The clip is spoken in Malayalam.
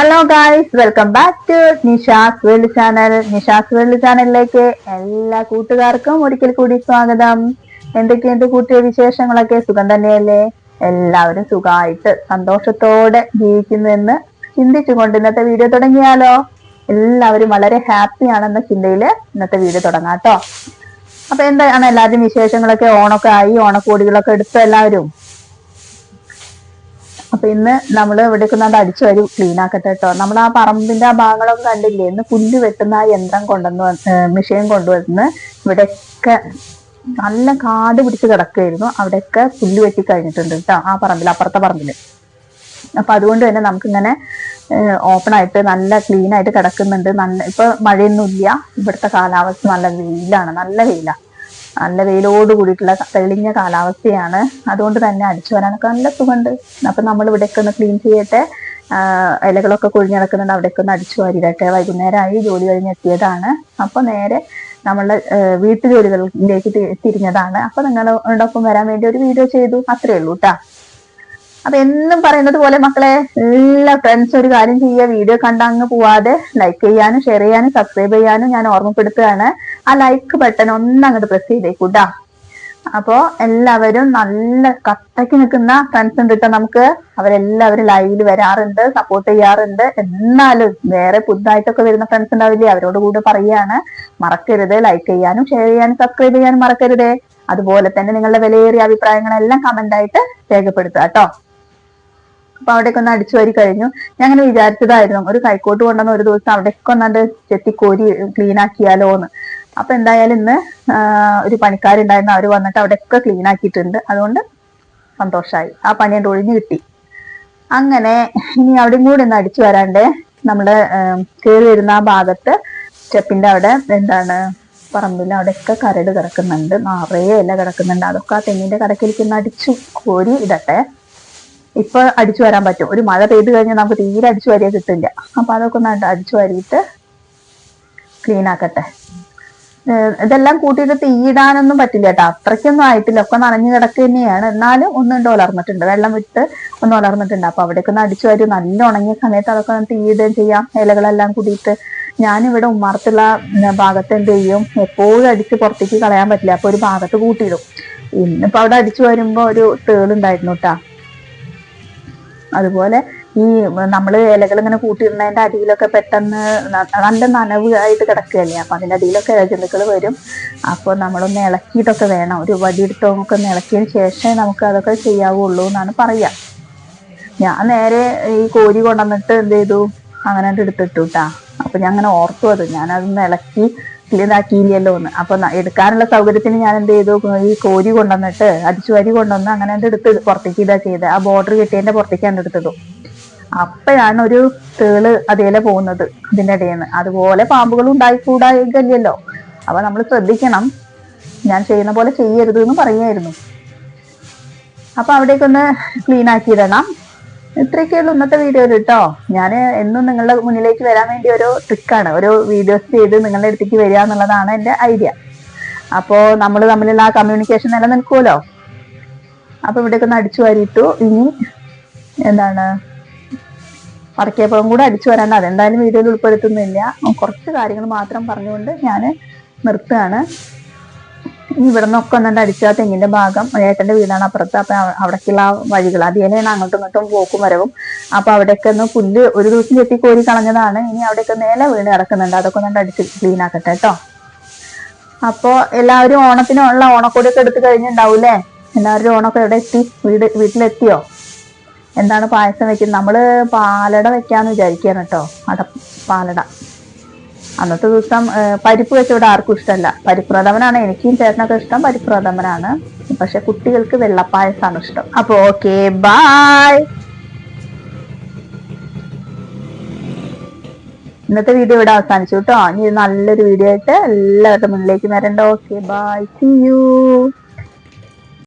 Hello guys welcome back to Nisha's world channel Nisha's world ചാനലിലേക്ക് എല്ലാ കൂട്ടുകാർക്കും ഒരിക്കൽ കൂടി സ്വാഗതം. എന്തൊക്കെയുണ്ട് കൂട്ടിയ വിശേഷങ്ങളൊക്കെ? സുഖം തന്നെയല്ലേ? എല്ലാവരും സുഖമായിട്ട് സന്തോഷത്തോടെ ജീവിക്കുന്നുവെന്ന് ചിന്തിച്ചുകൊണ്ട് ഇന്നത്തെ വീഡിയോ തുടങ്ങിയാലോ? എല്ലാവരും വളരെ ഹാപ്പി ആണെന്ന ചിന്തയിൽ ഇന്നത്തെ വീഡിയോ തുടങ്ങാം കേട്ടോ. അപ്പൊ എന്താണ് എല്ലാവരും വിശേഷങ്ങളൊക്കെ? ഓണൊക്കെ ആയി ഓണക്കോടികളൊക്കെ എടുത്തു എല്ലാവരും? അപ്പൊ ഇന്ന് നമ്മൾ ഇവിടേക്ക് അത് അടിച്ചു വരും ക്ലീൻ ആക്കട്ടെ കേട്ടോ. നമ്മൾ ആ പറമ്പിന്റെ ആ ഭാഗങ്ങളൊക്കെ കണ്ടില്ലേ? ഇന്ന് പുല്ല് വെട്ടുന്ന ആ യന്ത്രം കൊണ്ടുവന്ന് മെഷീൻ കൊണ്ടുവന്ന് ഇവിടെയൊക്കെ നല്ല കാട് പിടിച്ച് കിടക്കുമായിരുന്നു അവിടെയൊക്കെ പുല്ല് വെട്ടി കഴിഞ്ഞിട്ടുണ്ട് കേട്ടോ ആ പറമ്പിൽ അപ്പുറത്തെ പറമ്പിൽ അപ്പൊ അതുകൊണ്ട് തന്നെ നമുക്കിങ്ങനെ ഓപ്പൺ ആയിട്ട് നല്ല ക്ലീൻ ആയിട്ട് കിടക്കുന്നുണ്ട്. നല്ല ഇപ്പൊ മഴയൊന്നുമില്ല. ഇവിടുത്തെ കാലാവസ്ഥ നല്ല വെയിലാണ് നല്ല വെയിലാണ് നല്ല വെയിലോട് കൂടിയിട്ടുള്ള തെളിഞ്ഞ കാലാവസ്ഥയാണ്. അതുകൊണ്ട് തന്നെ അടിച്ചു വരാനൊക്കെ നല്ല സുഖമുണ്ട്. അപ്പൊ നമ്മൾ ഇവിടെയൊക്കെ ഒന്ന് ക്ലീൻ ചെയ്യട്ടെ. ഇലകളൊക്കെ കൊഴിഞ്ഞു കിടക്കുന്നുണ്ട് അവിടെയൊക്കെ ഒന്ന് അടിച്ചു വാരിടട്ടെ. വൈകുന്നേരമായി ജോലി കഴിഞ്ഞ് എത്തിയതാണ്. അപ്പൊ നേരെ നമ്മളുടെ വീട്ടുജോലികളിലേക്ക് തിരിഞ്ഞതാണ്. അപ്പൊ നിങ്ങളോടൊപ്പം വരാൻ വേണ്ടി ഒരു വീഡിയോ ചെയ്തു. അത്രേ ഉള്ളൂ കേട്ടാ അപ്പൊ എന്നും പറയുന്നത് പോലെ മക്കളെ എല്ലാ ഫ്രണ്ട്സ് ഒരു കാര്യം ചെയ്യുക. വീഡിയോ കണ്ട അങ്ങ് പോവാതെ ലൈക്ക് ചെയ്യാനും ഷെയർ ചെയ്യാനും സബ്സ്ക്രൈബ് ചെയ്യാനും ഞാൻ ഓർമ്മപ്പെടുത്തുകയാണ്. ആ ലൈക്ക് ബട്ടൺ ഒന്ന് അങ്ങോട്ട് പ്രസ് ചെയ്തേക്കൂട്ടാ അപ്പോ എല്ലാവരും നല്ല കട്ടയ്ക്ക് നിൽക്കുന്ന ഫ്രണ്ട്സ് ഉണ്ട് കേട്ടോ നമുക്ക്. അവരെല്ലാവരും ലൈവിൽ വരാറുണ്ട് സപ്പോർട്ട് ചെയ്യാറുണ്ട്. എന്നാലും വേറെ പുതുതായിട്ടൊക്കെ വരുന്ന ഫ്രണ്ട്സ് ഉണ്ടാവില്ലേ അവരോട് കൂടെ പറയുകയാണ്. മറക്കരുത് ലൈക്ക് ചെയ്യാനും ഷെയർ ചെയ്യാനും സബ്സ്ക്രൈബ് ചെയ്യാനും മറക്കരുതേ. അതുപോലെ തന്നെ നിങ്ങളുടെ വിലയേറിയ അഭിപ്രായങ്ങളെല്ലാം കമന്റ് ആയിട്ട് രേഖപ്പെടുത്തുക കേട്ടോ അപ്പൊ അവിടെയൊക്കെ ഒന്ന് അടിച്ചു വരി കഴിഞ്ഞു. ഞാൻ അങ്ങനെ വിചാരിച്ചതായിരുന്നു ഒരു കൈക്കോട്ട് കൊണ്ടുവന്ന ഒരു ദിവസം അവിടെയൊക്കെ ഒന്നാണ്ട് ചെത്തിക്കോരി ക്ലീൻ ആക്കിയാലോ എന്ന് അപ്പൊ എന്തായാലും ഇന്ന് ഒരു പണിക്കാരുണ്ടായിരുന്നു. അവർ വന്നിട്ട് അവിടെയൊക്കെ ക്ലീൻ ആക്കിയിട്ടുണ്ട്. അതുകൊണ്ട് സന്തോഷമായി ആ പണി എന്റെ ഒഴിഞ്ഞു കിട്ടി. അങ്ങനെ ഇനി അവിടെയും കൂടി ഒന്ന് അടിച്ചു വരാണ്ട് നമ്മൾ കയറി വരുന്ന ആ ഭാഗത്ത് സ്റ്റെപ്പിന്റെ അവിടെ എന്താണ് പറമ്പിൽ അവിടെയൊക്കെ കരട് കിടക്കുന്നുണ്ട്. നിറയെ ഇല കിടക്കുന്നുണ്ട്. അതൊക്കെ ആ തെങ്ങിന്റെ കടക്കിലേക്ക് ഒന്ന് അടിച്ചു കോരി ഇടട്ടെ. ഇപ്പൊ അടിച്ചു വരാൻ പറ്റും. ഒരു മഴ പെയ്തു കഴിഞ്ഞാൽ നമുക്ക് തീരെ അടിച്ചു വരിക കിട്ടില്ല. അപ്പൊ അതൊക്കെ ഒന്ന് അടിച്ചു വരിയിട്ട് ക്ലീൻ ആക്കട്ടെ. ഇതെല്ലാം കൂട്ടിയിട്ട് തീയിടാനൊന്നും പറ്റില്ല കേട്ടോ. അത്രയ്ക്കൊന്നും ആയിട്ടില്ല. ഒക്കെ നനഞ്ഞു കിടക്കുക തന്നെയാണ് എന്നാലും ഒന്നും ഉലർന്നിട്ടുണ്ട് വെള്ളം വിട്ട് ഒന്ന് ഉലർന്നിട്ടുണ്ട് അപ്പൊ അവിടേക്ക് ഒന്ന് അടിച്ചു വരും. നല്ല ഉണങ്ങിയ സമയത്ത് അതൊക്കെ തീയിടുകയും ചെയ്യാം. ഇലകളെല്ലാം കൂടിയിട്ട് ഞാനിവിടെ ഉമ്മാർത്തുള്ള ഭാഗത്ത് എന്ത് ചെയ്യും? എപ്പോഴും അടിച്ച് പുറത്തേക്ക് കളയാൻ പറ്റില്ല. അപ്പൊ ഒരു ഭാഗത്ത് കൂട്ടിയിടും. ഇന്നിപ്പോ അവിടെ അടിച്ചു വരുമ്പോ ഒരു തേളുണ്ടായിരുന്നു കേട്ടാ. അതുപോലെ ഈ നമ്മൾ ഇലകൾ ഇങ്ങനെ കൂട്ടിയിടുന്നതിന്റെ അടിയിലൊക്കെ പെട്ടെന്ന് നല്ല നനവ് ആയിട്ട് കിടക്കുകയല്ലേ? അപ്പൊ അതിന്റെ അടിയിലൊക്കെ ഇഴജന്തുക്കൾ വരും. അപ്പോൾ നമ്മളൊന്ന് ഇളക്കിയിട്ടൊക്കെ വേണം. ഒരു വടിയെടുത്തൊക്കെ ഒന്ന് ഇളക്കിയതിന് ശേഷമേ നമുക്ക് അതൊക്കെ ചെയ്യാവുള്ളൂ എന്നാണ് പറയുക ഞാൻ നേരെ ഈ കോരി കൊണ്ടുവന്നിട്ട് എന്ത് ചെയ്തു? അങ്ങനെ എടുത്തിട്ടു കേട്ടാ അപ്പൊ ഞാൻ അങ്ങനെ ഓർത്തു അത്. ഞാനതൊന്ന് ഇളക്കി ഇതാക്കിയില്ലല്ലോ എന്ന് അപ്പൊ എടുക്കാനുള്ള സൗകര്യത്തിന് ഞാൻ എന്ത് ചെയ്തു? ഈ കോരി കൊണ്ടുവന്നിട്ട് അടിച്ചുവരി കൊണ്ടുവന്ന് അങ്ങനെ എടുത്ത് പുറത്തേക്ക് ഇതാ ചെയ്ത്. ആ ബോർഡർ കിട്ടിയതിന്റെ പുറത്തേക്കാണ് എടുത്തത് അപ്പോഴാണ് ഒരു തേൾ അതേലെ പോകുന്നത് ഇതിന്റെ ഇടയിൽ നിന്ന് അതുപോലെ പാമ്പുകൾ ഉണ്ടായിക്കൂടായില്ലല്ലോ. അപ്പൊ നമ്മൾ ശ്രദ്ധിക്കണം. ഞാൻ ചെയ്യുന്ന പോലെ ചെയ്യരുത് എന്ന് പറയായിരുന്നു. അപ്പൊ അവിടേക്കൊന്ന് ക്ലീൻ ആക്കിയിടണം ഇത്രയൊക്കെയുള്ളൂ ഇന്നത്തെ വീഡിയോ കേട്ടോ ഞാൻ എന്നും നിങ്ങളുടെ മുന്നിലേക്ക് വരാൻ വേണ്ടി ഒരു ട്രിക്കാണ് ഒരു വീഡിയോസ് ചെയ്ത് നിങ്ങളുടെ അടുത്തേക്ക് വരിക എന്നുള്ളതാണ് എന്റെ ഐഡിയ അപ്പോൾ നമ്മൾ തമ്മിലുള്ള ആ കമ്മ്യൂണിക്കേഷൻ നിലനിൽക്കുമല്ലോ അപ്പോൾ ഇവിടെയൊക്കെ ഒന്ന് അടിച്ചു വാരിയിട്ടു. ഇനി എന്താണ്? വടക്കേപ്പുറം കൂടെ അടിച്ചു വരാണ്ട് അതെന്തായാലും വീഡിയോയിൽ ഉൾപ്പെടുത്തുന്നില്ല. കുറച്ച് കാര്യങ്ങൾ മാത്രം പറഞ്ഞുകൊണ്ട് ഞാൻ നിർത്തുകയാണ്. ഇവിടെ നിന്നൊക്കെ അടിച്ച ആ തെങ്ങിന്റെ ഭാഗം ഏട്ടന്റെ വീടാണ് അപ്പുറത്ത്. അപ്പൊ അവിടേക്കുള്ള വഴികൾ അതിലേയാണ് അങ്ങോട്ടും ഇങ്ങോട്ടും പോക്കും വരവും. അപ്പൊ അവിടെയൊക്കെ ഒന്ന് പുല്ല് ഒരു ദിവസം ചെത്തി കോരി കളഞ്ഞതാണ്. ഇനി അവിടെയൊക്കെ നേരെ വീണ് കിടക്കുന്നുണ്ട്. അതൊക്കെ ഒന്ന് അടിച്ച് ക്ലീൻ ആക്കട്ടെ കേട്ടോ അപ്പോ എല്ലാവരും ഓണത്തിനുള്ള ഓണക്കോടിയൊക്കെ എടുത്തു കഴിഞ്ഞിട്ടുണ്ടാവൂലേ എല്ലാവരും ഓണൊക്കെ എവിടെ എത്തി? വീട് വീട്ടിലെത്തിയോ? എന്താണ് പായസം വെക്കുന്നത് നമ്മൾ പാലട വെക്കാന്ന് വിചാരിക്കാണ് കേട്ടോ അട പാലട. അന്നത്തെ ദിവസം പരിപ്പ് കച്ചവടം ആർക്കും ഇഷ്ടമല്ല. പരിപ്പ് പ്രഥമനാണ് എനിക്കും ചേട്ടനൊക്കെ ഇഷ്ടം പരിപ്പ് പ്രഥമനാണ് പക്ഷെ കുട്ടികൾക്ക് വെള്ളപ്പായസമാണ് ഇഷ്ടം. അപ്പൊ ഓക്കെ ബായ് ഇന്നത്തെ വീഡിയോ ഇവിടെ അവസാനിച്ചു കേട്ടോ. ഇനി നല്ലൊരു വീഡിയോ ആയിട്ട് എല്ലാവരുടെ മുന്നിലേക്ക് വരണ്ട. Okay bye. C U